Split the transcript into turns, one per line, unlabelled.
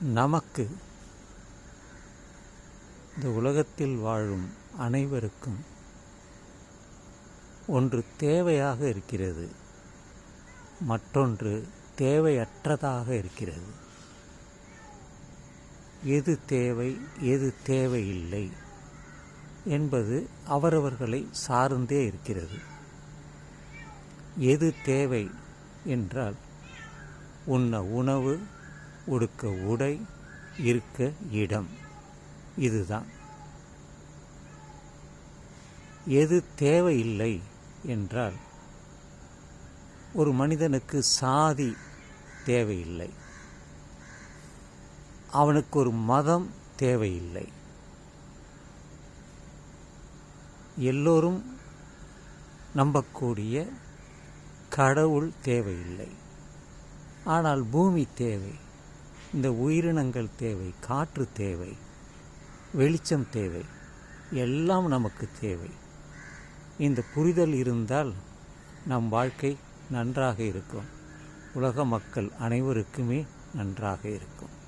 நமக்கு இந்த உலகத்தில் வாழும் அனைவருக்கும் ஒன்று தேவையாக இருக்கிறது மற்றொன்று தேவையற்றதாக இருக்கிறது. எது தேவை எது தேவையில்லை என்பது அவரவர்களை சார்ந்தே இருக்கிறது. எது தேவை என்றால் உண்ண உணவு உடுக்க உடை இருக்க இடம். இதுதான். எது தேவையில்லை என்றால் ஒரு மனிதனுக்கு சாதி தேவையில்லை. அவனுக்கு ஒரு மதம் தேவையில்லை. எல்லோரும் நம்பக்கூடிய கடவுள் தேவையில்லை. ஆனால் பூமி தேவை. இந்த உயிரினங்கள் தேவை காற்று தேவை வெளிச்சம் தேவை எல்லாம் நமக்கு தேவை. இந்த புரிதல் இருந்தால் நம் வாழ்க்கை நன்றாக இருக்கும். உலக மக்கள் அனைவருக்குமே நன்றாக இருக்கும்.